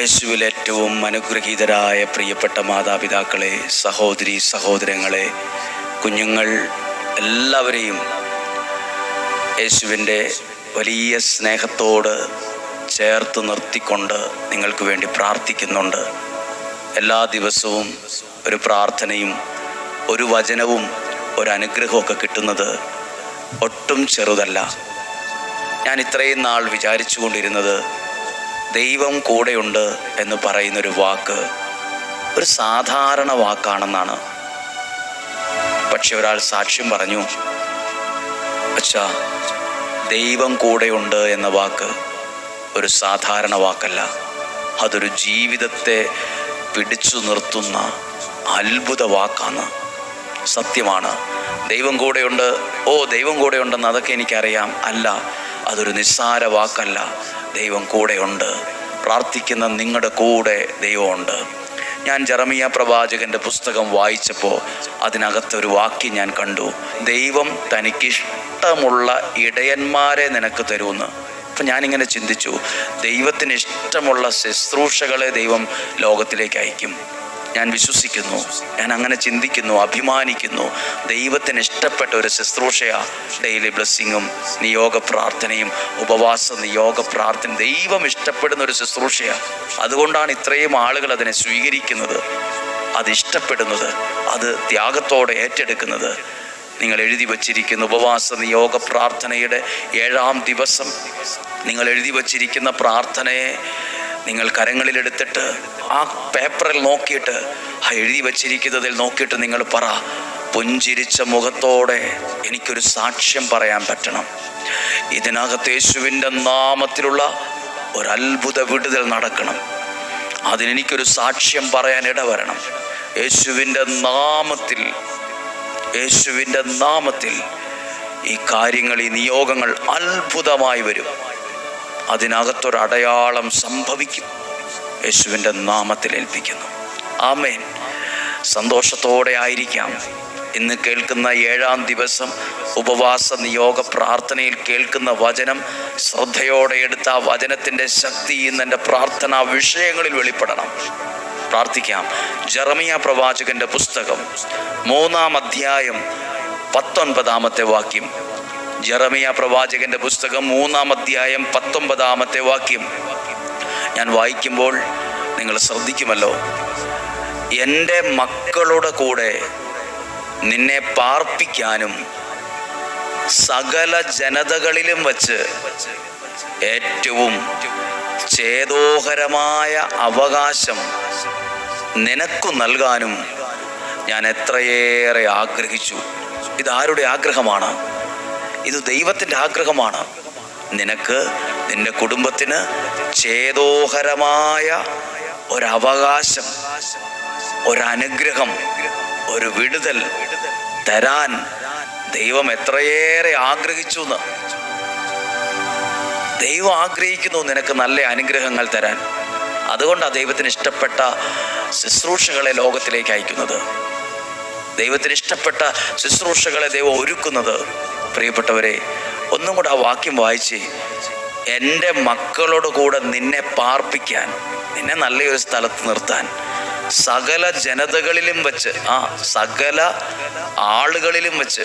യേശുവിൽ ഏറ്റവും അനുഗ്രഹീതരായ പ്രിയപ്പെട്ട മാതാപിതാക്കളെ സഹോദരി സഹോദരങ്ങളെ കുഞ്ഞുങ്ങൾ എല്ലാവരെയും യേശുവിന്റെ വലിയ സ്നേഹത്തോട് ചേർത്ത് നിർത്തിക്കൊണ്ട് നിങ്ങൾക്ക് വേണ്ടി പ്രാർത്ഥിക്കുന്നുണ്ട്. എല്ലാ ദിവസവും ഒരു പ്രാർത്ഥനയും ഒരു വചനവും ഒരു അനുഗ്രഹമൊക്കെ കിട്ടുന്നത് ഒട്ടും ചെറുതല്ല. ഞാൻ ഇത്രയും നാൾ വിചാരിച്ചു കൊണ്ടിരുന്നത് ദൈവം കൂടെയുണ്ട് എന്ന് പറയുന്നൊരു വാക്ക് ഒരു സാധാരണ വാക്കാണെന്നാണ്. പക്ഷെ ഒരാൾ സാക്ഷ്യം പറഞ്ഞു അച്ഛാ ദൈവം കൂടെയുണ്ട് എന്ന വാക്ക് ഒരു സാധാരണ വാക്കല്ല. അതൊരു ജീവിതത്തെ പിടിച്ചു നിർത്തുന്ന അത്ഭുത വാക്കാണ്. സത്യമാണ്. ദൈവം കൂടെയുണ്ട്. ഓ ദൈവം കൂടെയുണ്ടെന്ന് അതൊക്കെ എനിക്കറിയാം. അല്ല അതൊരു നിസ്സാര വാക്കല്ല. ദൈവം കൂടെയുണ്ട്. പ്രാർത്ഥിക്കുന്ന നിങ്ങളുടെ കൂടെ ദൈവമുണ്ട്. ഞാൻ ജറമിയ പ്രവാചകന്റെ പുസ്തകം വായിച്ചപ്പോൾ അതിനകത്തൊരു വാക്യം ഞാൻ കണ്ടു. ദൈവം തനിക്കിഷ്ടമുള്ള ഇടയന്മാരെ നിനക്ക് തരുമെന്ന് അപ്പം ഞാനിങ്ങനെ ചിന്തിച്ചു. ദൈവത്തിന് ഇഷ്ടമുള്ള ശുശ്രൂഷകളെ ദൈവം ലോകത്തിലേക്ക് അയക്കും. ഞാൻ വിശ്വസിക്കുന്നു. ഞാൻ അങ്ങനെ ചിന്തിക്കുന്നു അഭിമാനിക്കുന്നു. ദൈവത്തിന് ഇഷ്ടപ്പെട്ട ഒരു ശുശ്രൂഷയാ ഡെയിലി ബ്ലെസ്സിങ്ങും നിയോഗ പ്രാർത്ഥനയും ഉപവാസ നിയോഗ പ്രാർത്ഥന ദൈവം ഇഷ്ടപ്പെടുന്ന ഒരു ശുശ്രൂഷയാ. അതുകൊണ്ടാണ് ഇത്രയും ആളുകൾ അതിനെ സ്വീകരിക്കുന്നത്. അത് ഇഷ്ടപ്പെടുന്നത് അത് ത്യാഗത്തോടെ ഏറ്റെടുക്കുന്നത്. നിങ്ങൾ എഴുതി വച്ചിരിക്കുന്ന ഉപവാസ നിയോഗ പ്രാർത്ഥനയുടെ ഏഴാം ദിവസം നിങ്ങൾ എഴുതി വച്ചിരിക്കുന്ന പ്രാർത്ഥനയെ നിങ്ങൾ കരങ്ങളിലെടുത്തിട്ട് ആ പേപ്പറിൽ നോക്കിയിട്ട് എഴുതി വച്ചിരിക്കുന്നതിൽ നോക്കിയിട്ട് നിങ്ങൾ പറ പുഞ്ചിരിച്ച മുഖത്തോടെ എനിക്കൊരു സാക്ഷ്യം പറയാൻ പറ്റണം. ഇതിനകത്ത് യേശുവിന്റെ നാമത്തിലുള്ള ഒരത്ഭുത വിടുതൽ നടക്കണം. അതിനെനിക്കൊരു സാക്ഷ്യം പറയാൻ ഇടവരണം. യേശുവിന്റെ നാമത്തിൽ യേശുവിന്റെ നാമത്തിൽ ഈ കാര്യങ്ങൾ ഈ നിയോഗങ്ങൾ അത്ഭുതമായി വരും. അതിനകത്തൊരടയാളം സംഭവിക്കും. യേശുവിന്റെ നാമത്തിൽ ഏൽപ്പിക്കുന്നു. ആമേൻ. സന്തോഷത്തോടെ ആയിരിക്കാം. ഇന്ന് കേൾക്കുന്ന ഏഴാം ദിവസം ഉപവാസ നിയോഗ പ്രാർത്ഥനയിൽ കേൾക്കുന്ന വചനം ശ്രദ്ധയോടെ എടുത്ത വചനത്തിന്റെ ശക്തി ഇന്ന് എന്റെ പ്രാർത്ഥനാ വിഷയങ്ങളിൽ വെളിപ്പെടണം. പ്രാർത്ഥിക്കാം. ജർമിയ പ്രവാചകന്റെ പുസ്തകം മൂന്നാം അധ്യായം പത്തൊൻപതാമത്തെ വാക്യം. ജറമിയ പ്രവാചകന്റെ പുസ്തകം മൂന്നാം അധ്യായം പത്തൊമ്പതാമത്തെ വാക്യം. ഞാൻ വായിക്കുമ്പോൾ നിങ്ങൾ ശ്രദ്ധിക്കുമല്ലോ. എന്റെ മക്കളുടെ കൂടെ നിന്നെ പാർപ്പിക്കാനും സകല ജനതകളിലും വച്ച് ഏറ്റവും ചേതോഹരമായ അവകാശം നിനക്കു നൽകാനും ഞാൻ എത്രയേറെ ആഗ്രഹിച്ചു. ഇതാരുടെ ആഗ്രഹമാണ്? ഇത് ദൈവത്തിന്റെ ആഗ്രഹമാണ്. നിനക്ക് നിന്റെ കുടുംബത്തിന് ചേതോഹരമായ ഒരവകാശം ഒരനുഗ്രഹം ഒരു വിടുതൽ തരാൻ ദൈവം എത്രയേറെ ആഗ്രഹിച്ചു എന്ന് ദൈവം ആഗ്രഹിക്കുന്നു നിനക്ക് നല്ല അനുഗ്രഹങ്ങൾ തരാൻ. അതുകൊണ്ടാണ് ദൈവത്തിന് ഇഷ്ടപ്പെട്ട ശുശ്രൂഷകളെ ലോകത്തിലേക്ക് അയക്കുന്നത്. ദൈവത്തിന് ഇഷ്ടപ്പെട്ട ശുശ്രൂഷകളെ ദൈവം ഒരുക്കുന്നത് പ്രിയപ്പെട്ടവരെ ഒന്നും കൂടെ ആ വാക്യം വായിച്ച് എന്റെ മക്കളോട് കൂടെ നിന്നെ പാർപ്പിക്കാൻ നിന്നെ നല്ലൊരു സ്ഥലത്ത് നിർത്താൻ സകല ജനതകളിലും വെച്ച് ആ സകല ആളുകളിലും വെച്ച്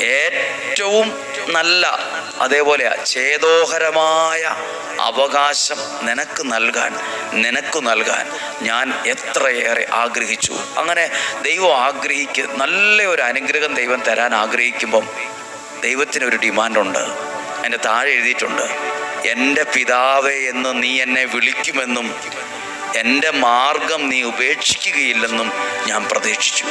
ഏറ്റവും നല്ല അതേപോലെ ചേതോഹരമായ അവകാശം നിനക്ക് നൽകാൻ നിനക്ക് നൽകാൻ ഞാൻ എത്രയേറെ ആഗ്രഹിച്ചു. അങ്ങനെ ദൈവം ആഗ്രഹിക്കുക നല്ല ഒരു അനുഗ്രഹം ദൈവം തരാൻ ആഗ്രഹിക്കുമ്പം ദൈവത്തിനൊരു ഡിമാൻഡുണ്ട്. എന്റെ താഴെ എഴുതിയിട്ടുണ്ട് എന്റെ പിതാവേ എന്ന് നീ എന്നെ വിളിക്കുമെന്നും എന്റെ മാർഗം നീ ഉപേക്ഷിക്കുകയില്ലെന്നും ഞാൻ പ്രതീക്ഷിച്ചു.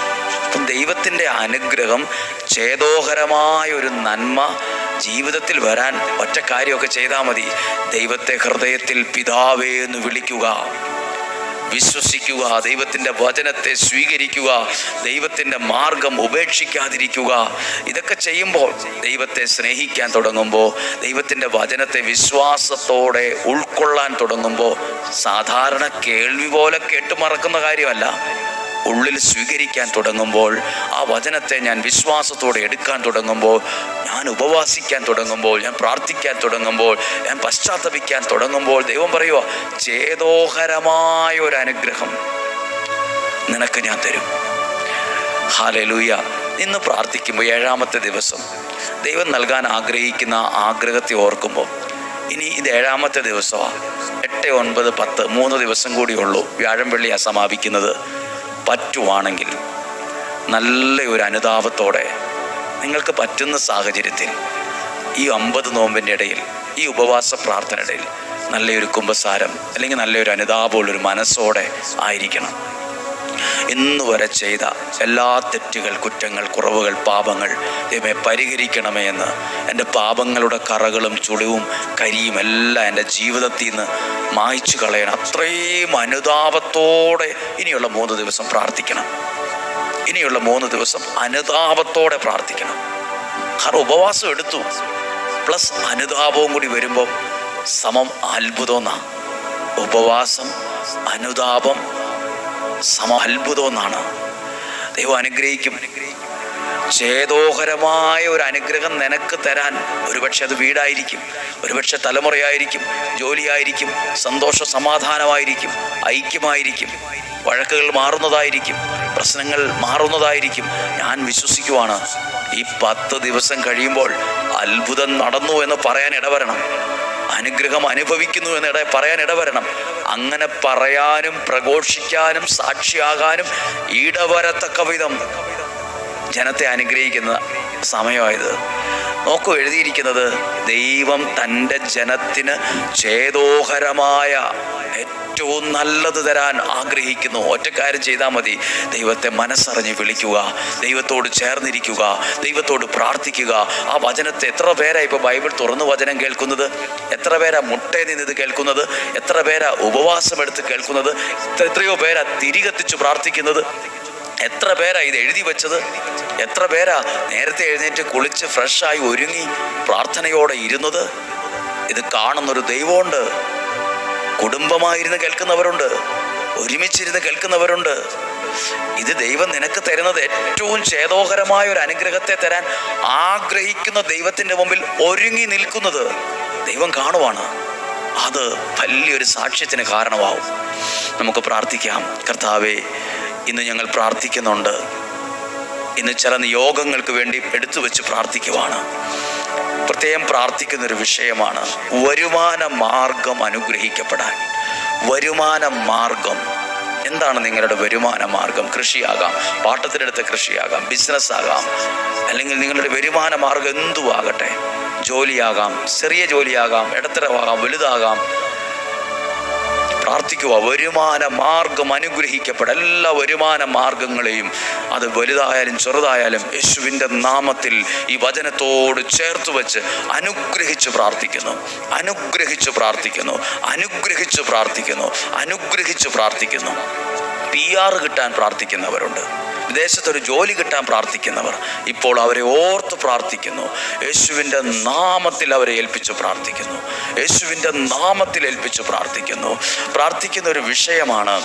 അപ്പം ദൈവത്തിന്റെ അനുഗ്രഹം ചേതോഹരമായ ഒരു നന്മ ജീവിതത്തിൽ വരാൻ ഒറ്റ കാര്യമൊക്കെ ചെയ്താൽ മതി. ദൈവത്തെ ഹൃദയത്തിൽ പിതാവേ എന്ന് വിളിക്കുക. വിശ്വസിക്കുക ദൈവത്തിന്റെ വചനത്തെ സ്വീകരിക്കുക ദൈവത്തിന്റെ മാർഗം ഉപേക്ഷിക്കാതിരിക്കുക. ഇതൊക്കെ ചെയ്യുമ്പോൾ ദൈവത്തെ സ്നേഹിക്കാൻ തുടങ്ങുമ്പോൾ ദൈവത്തിന്റെ വചനത്തെ വിശ്വാസത്തോടെ ഉൾക്കൊള്ളാൻ തുടങ്ങുമ്പോൾ സാധാരണ കേൾവി പോലെ കേട്ട് മറക്കുന്ന കാര്യമല്ല. ഉള്ളിൽ സ്വീകരിക്കാൻ തുടങ്ങുമ്പോൾ ആ വചനത്തെ ഞാൻ വിശ്വാസത്തോടെ എടുക്കാൻ തുടങ്ങുമ്പോൾ ഞാൻ ഉപവാസിക്കാൻ തുടങ്ങുമ്പോൾ ഞാൻ പ്രാർത്ഥിക്കാൻ തുടങ്ങുമ്പോൾ ഞാൻ പശ്ചാത്തപിക്കാൻ തുടങ്ങുമ്പോൾ ദൈവം പറയുക ചേതോഹരമായ ഒരു അനുഗ്രഹം നിനക്ക് ഞാൻ തരും. ഹാലലൂയ. ഇന്ന് പ്രാർത്ഥിക്കുമ്പോൾ ഏഴാമത്തെ ദിവസം. ദൈവം നൽകാൻ ആഗ്രഹിക്കുന്ന ആഗ്രഹത്തെ ഓർക്കുമ്പോൾ ഇനി ഇത് ഏഴാമത്തെ ദിവസമാണ് എട്ട് ഒൻപത് പത്ത് മൂന്ന് ദിവസം കൂടിയുള്ളൂ വ്യാഴം വെള്ളിയാണ് സമാപിക്കുന്നത് പറ്റുവാണെങ്കിൽ നല്ല ഒരു അനുതാപത്തോടെ നിങ്ങൾക്ക് പറ്റുന്ന സാഹചര്യത്തിൽ ഈ അമ്പത് നോമ്പിന്റെ ഇടയിൽ ഈ ഉപവാസ പ്രാർത്ഥനയിടയിൽ നല്ലൊരു കുംഭസാരം അല്ലെങ്കിൽ നല്ലൊരു അനുതാപമുള്ളൊരു മനസ്സോടെ ആയിരിക്കണം. ഇന്ന് വരെ ചെയ്ത എല്ലാ തെറ്റുകൾ കുറ്റങ്ങൾ കുറവുകൾ പാപങ്ങൾ ദൈവമേ പരിഹരിക്കണമേ എന്ന് എന്റെ പാപങ്ങളുടെ കറകളും ചുളിവും കരിയും എല്ലാം എന്റെ ജീവിതത്തിൽ നിന്ന് മായ്ച്ചു കളയണം. അത്രയും അനുതാപത്തോടെ ഇനിയുള്ള മൂന്ന് ദിവസം പ്രാർത്ഥിക്കണം. ഇനിയുള്ള മൂന്ന് ദിവസം അനുതാപത്തോടെ പ്രാർത്ഥിക്കണം. കാരണം ഉപവാസം എടുത്തു. പ്ലസ് അനുതാപവും കൂടി വരുമ്പോൾ സമം അത്ഭുതം എന്നാ ഉപവാസം അനുതാപം സമ അത്ഭുതം ദൈവം അനുഗ്രഹിക്കും. ചേതോഹരമായ ഒരു അനുഗ്രഹം നിനക്ക് തരാൻ ഒരുപക്ഷെ അത് വീടായിരിക്കും ഒരുപക്ഷെ തലമുറയായിരിക്കും ജോലിയായിരിക്കും സന്തോഷ സമാധാനമായിരിക്കും ഐക്യമായിരിക്കും വഴക്കുകൾ മാറുന്നതായിരിക്കും പ്രശ്നങ്ങൾ മാറുന്നതായിരിക്കും. ഞാൻ വിശ്വസിക്കുവാണ് ഈ പത്ത് ദിവസം കഴിയുമ്പോൾ അത്ഭുതം നടന്നു എന്ന് പറയാൻ ഇടവരണം. അനുഗ്രഹം അനുഭവിക്കുന്നു എന്ന് ഇട പറയാൻ ഇടവരണം. അങ്ങനെ പറയാനും പ്രഘോഷിക്കാനും സാക്ഷിയാകാനും ഇടവരത്തക്ക വിധം ജനത്തെ അനുഗ്രഹിക്കുന്ന സമയമായത്. നോക്കൂ എഴുതിയിരിക്കുന്നത് ദൈവം തന്റെ ജനത്തിന് ചേതോഹരമായ ഏറ്റവും നല്ലത് തരാൻ ആഗ്രഹിക്കുന്നു. ഒറ്റക്കാര്യം ചെയ്താൽ മതി. ദൈവത്തെ മനസ്സറിഞ്ഞ് വിളിക്കുക ദൈവത്തോട് ചേർന്നിരിക്കുക ദൈവത്തോട് പ്രാർത്ഥിക്കുക. ആ വചനത്തെ എത്ര പേരാ ഇപ്പോൾ ബൈബിൾ തുറന്ന് വചനം കേൾക്കുന്നത്? എത്ര പേരാ മുട്ടയിൽ നിന്ന് ഇത് കേൾക്കുന്നത്? എത്ര പേരാ ഉപവാസം എടുത്ത് കേൾക്കുന്നത്? എത്ര- എത്രയോ പേരാ തിരികത്തിച്ച് പ്രാർത്ഥിക്കുന്നത്? എത്ര പേരാ ഇത് എഴുതി വെച്ചത്? എത്ര പേരാ നേരത്തെ എഴുന്നേറ്റ് കുളിച്ച് ഫ്രഷായി ഒരുങ്ങി പ്രാർത്ഥനയോടെ ഇരുന്നത്? ഇത് കാണുന്നൊരു ദൈവമുണ്ട്. കുടുംബമായിരുന്ന് കേൾക്കുന്നവരുണ്ട്. ഒരുമിച്ചിരുന്ന് കേൾക്കുന്നവരുണ്ട്. ഇത് ദൈവം നിനക്ക് തരുന്നത് ഏറ്റവും ചേതോഹരമായ ഒരു അനുഗ്രഹത്തെ തരാൻ ആഗ്രഹിക്കുന്ന ദൈവത്തിന്റെ മുമ്പിൽ ഒരുങ്ങി നിൽക്കുന്നത് ദൈവം കാണുവാണ്. അത് വലിയൊരു സാക്ഷ്യത്തിന് കാരണമാവും. നമുക്ക് പ്രാർത്ഥിക്കാം. കർത്താവെ ഇന്ന് ഞങ്ങൾ പ്രാർത്ഥിക്കുന്നുണ്ട്. ഇന്ന് ചില നിയോഗങ്ങൾക്ക് വേണ്ടി എടുത്തു വെച്ച് പ്രാർത്ഥിക്കുവാണ്. പ്രത്യേകം പ്രാർത്ഥിക്കുന്ന ഒരു വിഷയമാണ് വരുമാന മാർഗം അനുഗ്രഹിക്കപ്പെടാൻ. വരുമാന മാർഗം. എന്താണ് നിങ്ങളുടെ വരുമാന മാർഗം? കൃഷിയാകാം പാട്ടത്തിനടുത്ത കൃഷിയാകാം ബിസിനസ് ആകാം അല്ലെങ്കിൽ നിങ്ങളുടെ വരുമാന മാർഗം എന്തുവാകട്ടെ? ജോലിയാകാം ചെറിയ ജോലിയാകാം ഇടത്തരമാകാം വലുതാകാം പ്രാർത്ഥിക്കുക. വരുമാന മാർഗം അനുഗ്രഹിക്കപ്പെട എല്ലാ വരുമാന മാർഗങ്ങളെയും അത് വലുതായാലും ചെറുതായാലും യേശുവിന്റെ നാമത്തിൽ ഈ വചനത്തോട് ചേർത്ത് വെച്ച് അനുഗ്രഹിച്ച് പ്രാർത്ഥിക്കുന്നു. അനുഗ്രഹിച്ച് പ്രാർത്ഥിക്കുന്നു. അനുഗ്രഹിച്ച് പ്രാർത്ഥിക്കുന്നു. അനുഗ്രഹിച്ച് പ്രാർത്ഥിക്കുന്നു. പി ആർ കിട്ടാൻ പ്രാർത്ഥിക്കുന്നവരുണ്ട്. വിദേശത്തൊരു ജോലി കിട്ടാൻ പ്രാർത്ഥിക്കുന്നവർ ഇപ്പോൾ അവരെ ഓർത്ത് പ്രാർത്ഥിക്കുന്നു. യേശുവിന്റെ നാമത്തിൽ അവരെ ഏൽപ്പിച്ച് പ്രാർത്ഥിക്കുന്നു. യേശുവിന്റെ നാമത്തിൽ ഏൽപ്പിച്ച് പ്രാർത്ഥിക്കുന്നു. പ്രാർത്ഥിക്കുന്ന ഒരു വിഷയമാണ്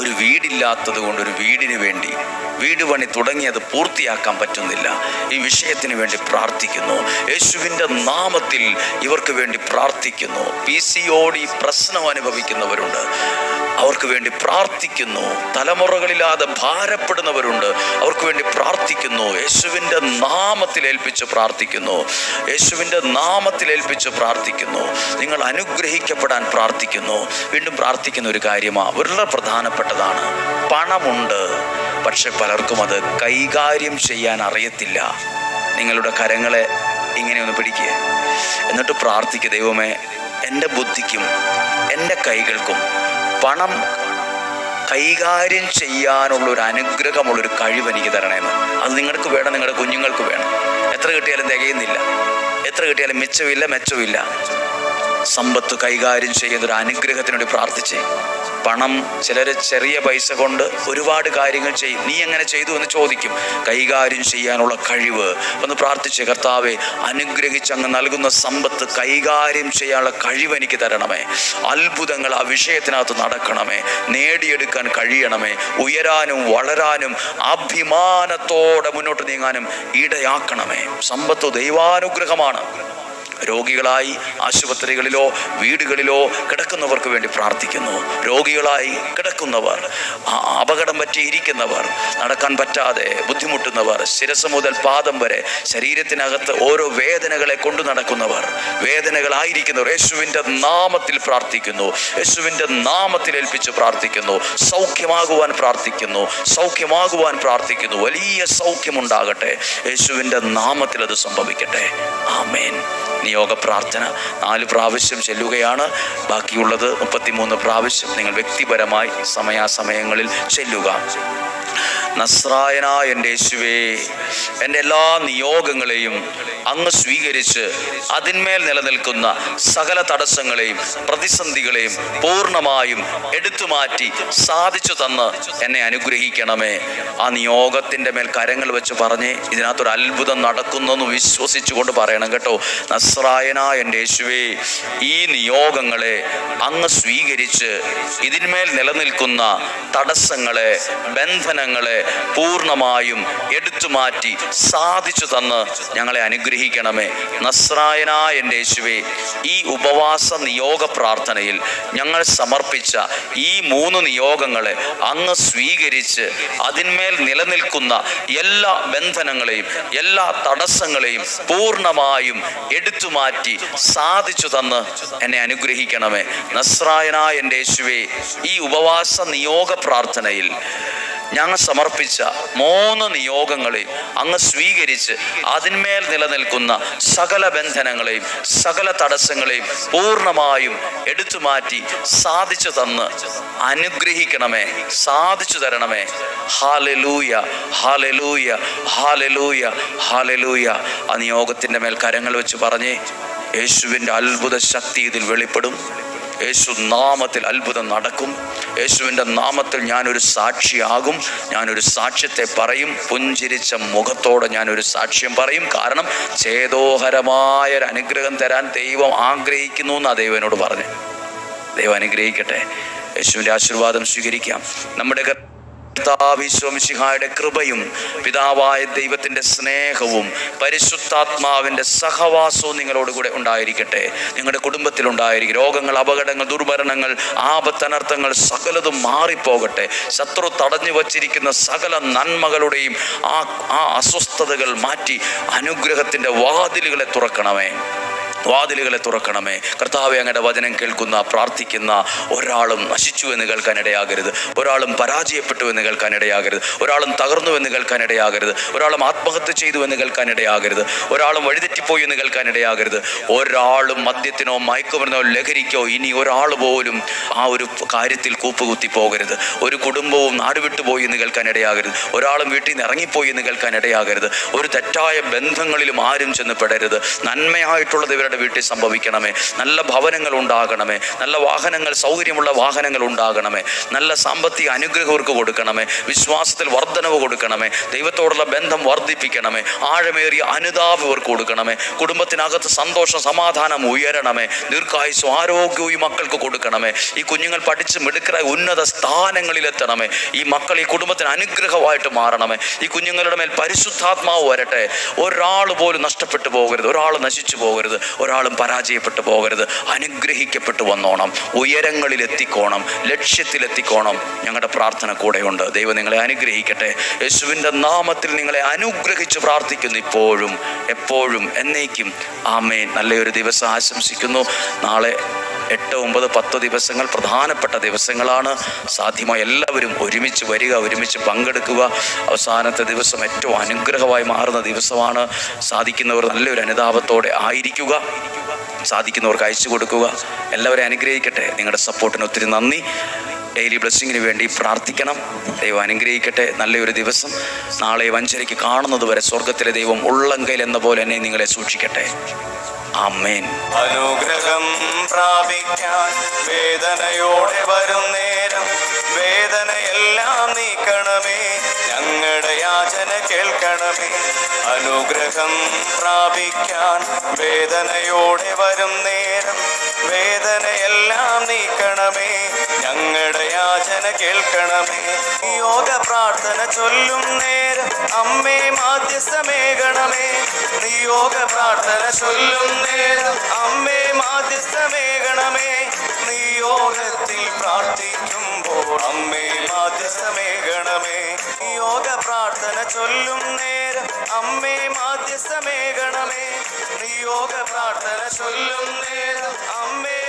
ഒരു വീടില്ലാത്തത് കൊണ്ട് ഒരു വീടിന് വേണ്ടി വീട് പണി തുടങ്ങിയത് പൂർത്തിയാക്കാൻ പറ്റുന്നില്ല. ഈ വിഷയത്തിന് വേണ്ടി പ്രാർത്ഥിക്കുന്നു. യേശുവിന്റെ നാമത്തിൽ ഇവർക്ക് വേണ്ടി പ്രാർത്ഥിക്കുന്നു. പി സി ഓടി പ്രശ്നം അനുഭവിക്കുന്നവരുണ്ട്. അവർക്ക് വേണ്ടി പ്രാർത്ഥിക്കുന്നു. തലമുറകളില്ലാതെ ഭാരപ്പെടുന്നവരുണ്ട്. അവർക്ക് വേണ്ടി പ്രാർത്ഥിക്കുന്നു. യേശുവിന്റെ നാമത്തിൽ ഏൽപ്പിച്ച് പ്രാർത്ഥിക്കുന്നു. യേശുവിന്റെ നാമത്തിൽ ഏൽപ്പിച്ച് പ്രാർത്ഥിക്കുന്നു. നിങ്ങൾ അനുഗ്രഹിക്കപ്പെടാൻ പ്രാർത്ഥിക്കുന്നു. വീണ്ടും പ്രാർത്ഥിക്കുന്ന ഒരു കാര്യമാണ് വളരെ പ്രധാനപ്പെട്ടതാണ്. പണമുണ്ട്. പക്ഷെ പലർക്കും അത് കൈകാര്യം ചെയ്യാൻ അറിയത്തില്ല. നിങ്ങളുടെ കരങ്ങളെ ഇങ്ങനെ ഒന്ന് പിടിക്കുക എന്നിട്ട് പ്രാർത്ഥിക്കുക ദൈവമേ എന്റെ ബുദ്ധിക്കും എന്റെ കൈകൾക്കും പണം കൈകാര്യം ചെയ്യാനുള്ള ഒരു അനുഗ്രഹമുള്ള ഒരു കഴിവ് എനിക്ക് തരണമെന്ന് അത് നിങ്ങൾക്ക് വേണം നിങ്ങളുടെ കുഞ്ഞുങ്ങൾക്ക് വേണം. എത്ര കിട്ടിയാലും തികയുന്നില്ല. എത്ര കിട്ടിയാലും മിച്ചമില്ല മെച്ചമില്ല. സമ്പത്ത് കൈകാര്യം ചെയ്യുന്ന ഒരു അനുഗ്രഹത്തിന് വേണ്ടി പ്രാർത്ഥിച്ചേ. പണം ചിലർ ചെറിയ പൈസ കൊണ്ട് ഒരുപാട് കാര്യങ്ങൾ ചെയ്യും. നീ എങ്ങനെ ചെയ്തു എന്ന് ചോദിക്കും. കൈകാര്യം ചെയ്യാനുള്ള കഴിവ്. ഒന്ന് പ്രാർത്ഥിച്ച് കർത്താവെ അനുഗ്രഹിച്ച് അങ്ങ് നൽകുന്ന സമ്പത്ത് കൈകാര്യം ചെയ്യാനുള്ള കഴിവ് എനിക്ക് തരണമേ. അത്ഭുതങ്ങൾ ആ വിഷയത്തിനകത്ത് നടക്കണമേ. നേടിയെടുക്കാൻ കഴിയണമേ. ഉയരാനും വളരാനും അഭിമാനത്തോടെ മുന്നോട്ട് നീങ്ങാനും ഇടയാക്കണമേ. സമ്പത്ത് ദൈവാനുഗ്രഹമാണ്. രോഗികളായി ആശുപത്രികളിലോ വീടുകളിലോ കിടക്കുന്നവർക്ക് വേണ്ടി പ്രാർത്ഥിക്കുന്നു. രോഗികളായി കിടക്കുന്നവർ അപകടം പറ്റിയിരിക്കുന്നവർ നടക്കാൻ പറ്റാതെ ബുദ്ധിമുട്ടുന്നവർ ശിരസ് മുതൽ പാദം വരെ ശരീരത്തിനകത്ത് ഓരോ വേദനകളെ കൊണ്ടു നടക്കുന്നവർ വേദനകളായിരിക്കുന്നവർ യേശുവിന്റെ നാമത്തിൽ പ്രാർത്ഥിക്കുന്നു. യേശുവിന്റെ നാമത്തിൽ ഏൽപ്പിച്ച് പ്രാർത്ഥിക്കുന്നു. സൗഖ്യമാകുവാൻ പ്രാർത്ഥിക്കുന്നു. സൗഖ്യമാകുവാൻ പ്രാർത്ഥിക്കുന്നു. വലിയ സൗഖ്യമുണ്ടാകട്ടെ. യേശുവിന്റെ നാമത്തിൽ അത് സംഭവിക്കട്ടെ. ആമേൻ. നിയോഗ പ്രാർത്ഥന നാല് പ്രാവശ്യം ചെല്ലുകയാണ്. ബാക്കിയുള്ളത് മുപ്പത്തിമൂന്ന് പ്രാവശ്യം നിങ്ങൾ വ്യക്തിപരമായി സമയാസമയങ്ങളിൽ ചെല്ലുക. നസ്രായനായ എന്റെ യേശുവേ എന്റെ എല്ലാ നിയോഗങ്ങളെയും അങ്ങ് സ്വീകരിച്ച് അതിന്മേൽ നിലനിൽക്കുന്ന സകല തടസ്സങ്ങളെയും പ്രതിസന്ധികളെയും പൂർണമായും എടുത്തു മാറ്റി സാധിച്ചു തന്ന് എന്നെ അനുഗ്രഹിക്കണമേ. ആ നിയോഗത്തിന്റെ മേൽ കരങ്ങൾ വെച്ച് പറഞ്ഞ് ഇതിനകത്തൊരു അത്ഭുതം നടക്കുന്നെന്ന് വിശ്വസിച്ചുകൊണ്ട് പറയണം കേട്ടോ. നസ്രായനായ എന്റെ യേശുവേ ഈ നിയോഗങ്ങളെ അങ്ങ് സ്വീകരിച്ച് ഇതിന്മേൽ നിലനിൽക്കുന്ന തടസ്സങ്ങളെ ബന്ധനങ്ങളെ പൂർണമായും എടുത്തു മാറ്റി സാധിച്ചു തന്ന് ഞങ്ങളെ അനുഗ്രഹിക്കണമേ. നസ്രായനായ എന്റെ യേശുവേ ഈ ഉപവാസ നിയോഗ പ്രാർത്ഥനയിൽ ഞങ്ങൾ സമർപ്പിച്ച ഈ മൂന്ന് നിയോഗങ്ങളെ അങ്ങ് സ്വീകരിച്ച് അതിന്മേൽ നിലനിൽക്കുന്ന എല്ലാ ബന്ധനങ്ങളെയും എല്ലാ തടസ്സങ്ങളെയും പൂർണമായും എടുത്തു മാറ്റി സാധിച്ചു തന്ന് എന്നെ അനുഗ്രഹിക്കണമേ. നസ്രായനായ എന്റെ യേശുവേ ഈ ഉപവാസ നിയോഗ പ്രാർത്ഥനയിൽ ഞങ്ങൾ സമർപ്പിച്ച മൂന്ന് നിയോഗങ്ങളെയും അങ്ങ് സ്വീകരിച്ച് അതിന്മേൽ നിലനിൽക്കുന്ന സകല ബന്ധനങ്ങളെയും സകല തടസ്സങ്ങളെയും പൂർണമായും എടുത്തു മാറ്റി സാധിച്ചു തന്ന് അനുഗ്രഹിക്കണമേ സാധിച്ചു തരണമേ. ഹാലലൂയ ഹാലലൂയ ഹാലലൂയ ഹാലലൂയ ആ നിയോഗത്തിന്റെ മേൽ കരങ്ങൾ വെച്ച് പറഞ്ഞേ യേശുവിന്റെ അത്ഭുത ശക്തി ഇതിൽ വെളിപ്പെടും. യേശു നാമത്തിൽ അത്ഭുതം നടക്കും. യേശുവിന്റെ നാമത്തിൽ ഞാനൊരു സാക്ഷിയാകും. ഞാനൊരു സാക്ഷ്യത്തെ പറയും. പുഞ്ചിരിച്ച മുഖത്തോടെ ഞാനൊരു സാക്ഷ്യം പറയും. കാരണം ചേതോഹരമായ ഒരു അനുഗ്രഹം തരാൻ ദൈവം ആഗ്രഹിക്കുന്നു എന്നാണ് ദൈവനോട് പറഞ്ഞു. ദൈവം അനുഗ്രഹിക്കട്ടെ. യേശുവിന്റെ ആശീർവാദം സ്വീകരിക്കാം. നമ്മുടെ കർത്താവിശ്വമിശിഹായുടെ കൃപയും പിതാവായ ദൈവത്തിന്റെ സ്നേഹവും പരിശുദ്ധാത്മാവിന്റെ സഹവാസവും നിങ്ങളോടുകൂടെ ഉണ്ടായിരിക്കട്ടെ. നിങ്ങളുടെ കുടുംബത്തിൽ ഉണ്ടായിരിക്കും. രോഗങ്ങൾ അപകടങ്ങൾ ദുർഭരണങ്ങൾ ആപത്തനർത്ഥങ്ങൾ സകലതും മാറിപ്പോകട്ടെ. ശത്രു തടഞ്ഞു വച്ചിരിക്കുന്ന സകല നന്മകളുടെയും ആ ആ അസ്വസ്ഥതകൾ മാറ്റി അനുഗ്രഹത്തിന്റെ വാതിലുകളെ തുറക്കണമേ. വാതിലുകളെ തുറക്കണമേ. കർത്താവെ അങ്ങയുടെ വചനം കേൾക്കുന്ന പ്രാർത്ഥിക്കുന്ന ഒരാളും നശിച്ചു എന്ന് കേൾക്കാൻ ഇടയാകരുത്. ഒരാളും പരാജയപ്പെട്ടു എന്ന് കേൾക്കാൻ ഇടയാകരുത്. ഒരാളും തകർന്നു എന്ന് കേൾക്കാൻ ഇടയാകരുത്. ഒരാളും ആത്മഹത്യ ചെയ്തു എന്ന് കേൾക്കാൻ ഇടയാകരുത്. ഒരാളും വഴിതെറ്റിപ്പോയി എന്ന് കേൾക്കാൻ ഇടയാകരുത്. ഒരാളും മദ്യത്തിനോ മയക്കുമരുന്നോ ലഹരിക്കോ ഇനി ഒരാൾ പോലും ആ ഒരു കാര്യത്തിൽ കൂപ്പുകുത്തി പോകരുത്. ഒരു കുടുംബവും നാടുവിട്ടു പോയി എന്ന് കേൾക്കാൻ ഇടയാകരുത്. ഒരാളും വീട്ടിൽ നിന്ന് ഇറങ്ങിപ്പോയി എന്ന് കേൾക്കാൻ ഇടയാകരുത്. ഒരു തെറ്റായ ബന്ധങ്ങളിലും ആരും ചെന്ന് പെടരുത്. നന്മയായിട്ടുള്ളത് ഇവരുടെ വീട്ടിൽ സംഭവിക്കണമേ. നല്ല ഭവനങ്ങൾ ഉണ്ടാകണമേ. നല്ല വാഹനങ്ങൾ സൗകര്യമുള്ള വാഹനങ്ങൾ ഉണ്ടാകണമേ. നല്ല സാമ്പത്തിക അനുഗ്രഹവർക്ക് കൊടുക്കണമേ. വിശ്വാസത്തിൽ വർധനവ് കൊടുക്കണമേ. ദൈവത്തോടുള്ള ബന്ധം വർദ്ധിപ്പിക്കണമേ. ആഴമേറിയ അനുതാപം ഇവർക്ക് കൊടുക്കണമേ. കുടുംബത്തിനകത്ത് സന്തോഷം സമാധാനം ഉയരണമേ. ദീർഘായുസും ആരോഗ്യവും ഈ മക്കൾക്ക് കൊടുക്കണമേ. ഈ കുഞ്ഞുങ്ങൾ പഠിച്ച് മിടുക്കരായി ഉന്നത സ്ഥാനങ്ങളിലെത്തണമേ ഈ മക്കൾ ഈ കുടുംബത്തിന് അനുഗ്രഹമായിട്ട് മാറണമേ. ഈ കുഞ്ഞുങ്ങളുടെ മേൽ പരിശുദ്ധാത്മാവ് വരട്ടെ. ഒരാൾ പോലും നഷ്ടപ്പെട്ടു പോകരുത്. ഒരാൾ നശിച്ചു പോകരുത്. ഒരാളും പരാജയപ്പെട്ടു പോകരുത്. അനുഗ്രഹിക്കപ്പെട്ടു വന്നോണം. ഉയരങ്ങളിൽ എത്തിക്കോണം ലക്ഷ്യത്തിലെത്തിക്കോണം. ഞങ്ങളുടെ പ്രാർത്ഥന കൂടെയുണ്ട്. ദൈവം നിങ്ങളെ അനുഗ്രഹിക്കട്ടെ. യേശുവിന്റെ നാമത്തിൽ നിങ്ങളെ അനുഗ്രഹിച്ച് പ്രാർത്ഥിക്കുന്നു ഇപ്പോഴും എപ്പോഴും എന്നേക്കും. ആമേൻ. നല്ലൊരു ദിവസം ആശംസിക്കുന്നു. നാളെ എട്ട് ഒമ്പത് പത്ത് ദിവസങ്ങൾ പ്രധാനപ്പെട്ട ദിവസങ്ങളാണ്. സാധ്യമായ എല്ലാവരും ഒരുമിച്ച് വരിക ഒരുമിച്ച് പങ്കെടുക്കുക. അവസാനത്തെ ദിവസം ഏറ്റവും അനുഗ്രഹമായി മാറുന്ന ദിവസമാണ്. സാധിക്കുന്നവർ നല്ലൊരു അനുതാപത്തോടെ ആയിരിക്കുക. സാധിക്കുന്നവർക്ക് അയച്ചു കൊടുക്കുക. എല്ലാവരെയും അനുഗ്രഹിക്കട്ടെ. നിങ്ങളുടെ സപ്പോർട്ടിന് ഒത്തിരി നന്ദി. ഡെയിലി ബ്ലെസ്സിങ്ങിന് വേണ്ടി പ്രാർത്ഥിക്കണം. ദൈവം അനുഗ്രഹിക്കട്ടെ. നല്ലൊരു ദിവസം. നാളെ വഞ്ചരയ്ക്ക് കാണുന്നത് വരെ സ്വർഗത്തിലെ ദൈവം ഉള്ളങ്കയിൽ എന്ന പോലെ എന്നെ നിങ്ങളെ സൂക്ഷിക്കട്ടെ. അമ്മേൻ അനുഗ്രഹം പ്രാപിക്കാൻ വേദനയോടെ വരും നേരം വേദനയെല്ലാം നീക്കണമേ ഞങ്ങളുടെ യാചന കേൾക്കണമേ. അനുഗ്രഹം പ്രാപിക്കാൻ വേദനയോടെ വരും നേരം വേദനയെല്ലാം നീക്കണമേ ഞങ്ങളുടെ യാചന കേൾക്കണമേ യോഗ പ്രാർത്ഥന ചൊല്ലും നേരം അമ്മേ മാധ്യസ്ഥമേകണമേ. നിയോഗ പ്രാർത്ഥന ചൊല്ലും നേരം അമ്മേ മാധ്യസ്ഥമേകണമേ. നിയോഗത്തിൽ പ്രാർത്ഥിക്കുമ്പോൾ അമ്മേ മാധ്യസ്ഥമേകണമേ. യോഗ പ്രാർത്ഥന ചൊല്ലും നേരം അമ്മേ മാധ്യസ്ഥമേകണമേ. നിയോഗ പ്രാർത്ഥന ചൊല്ലും നേരം അമ്മേ